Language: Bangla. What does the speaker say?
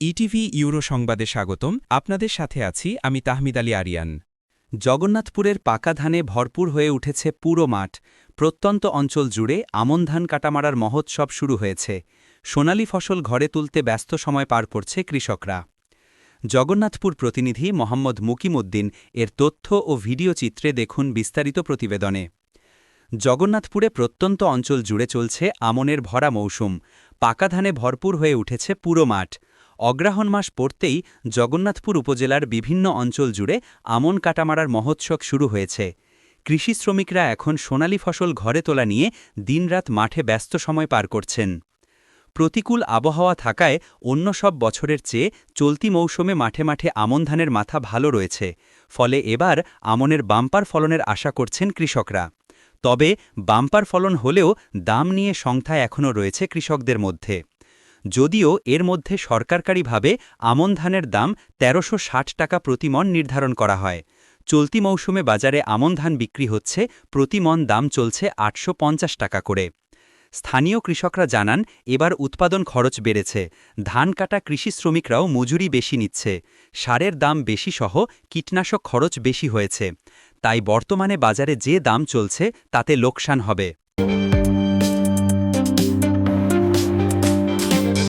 ইটিভি ইউরো সংবাদে স্বাগতম। আপনাদের সাথে আছি আমি তাহমিদ আলী আরিয়ান। জগন্নাথপুরের পাকা ধানে ভরপুর হয়ে উঠেছে পুরো মাঠ। প্রত্যন্ত অঞ্চল জুড়ে আমন ধান কাটামারার মহোৎসব শুরু হয়েছে। সোনালি ফসল ঘরে তুলতে ব্যস্ত সময় পার করছে কৃষকরা। জগন্নাথপুর প্রতিনিধি মোহাম্মদ মুকিমুদ্দিন এর তথ্য ও ভিডিও চিত্রে দেখুন বিস্তারিত প্রতিবেদনে। জগন্নাথপুরে প্রত্যন্ত অঞ্চল জুড়ে চলছে আমনের ভরা মৌসুম। পাকা ধানে ভরপুর হয়ে উঠেছে পুরো মাঠ। অগ্রহায়ণ মাস পড়তেই জগন্নাথপুর উপজেলার বিভিন্ন অঞ্চল জুড়ে আমন কাটামারার মহোৎসব শুরু হয়েছে। কৃষি শ্রমিকরা এখন সোনালি ফসল ঘরে তোলা নিয়ে দিনরাত মাঠে ব্যস্ত সময় পার করছেন। প্রতিকূল আবহাওয়া থাকায় অন্য সব বছরের চেয়ে চলতি মৌসুমে মাঠে মাঠে আমন ধানের মাথা ভালো রয়েছে, ফলে এবার আমনের বাম্পার ফলনের আশা করছেন কৃষকরা। তবে বাম্পার ফলন হলেও দাম নিয়ে সংখ্যায় এখনও রয়েছে কৃষকদের মধ্যে। যদিও এর মধ্যে সরকারকারীভাবে আমন ধানের দাম তেরোশো টাকা প্রতিমন নির্ধারণ করা হয়। চলতি মৌসুমে বাজারে আমন ধান বিক্রি হচ্ছে প্রতিমন দাম চলছে আটশো পঞ্চাশ টাকা করে। স্থানীয় কৃষকরা জানান, এবার উৎপাদন খরচ বেড়েছে। ধান কাটা কৃষি শ্রমিকরাও মজুরি বেশি নিচ্ছে। সারের দাম বেশি সহ কীটনাশক খরচ বেশি হয়েছে। তাই বর্তমানে বাজারে যে দাম চলছে, তাতে লোকসান হবে।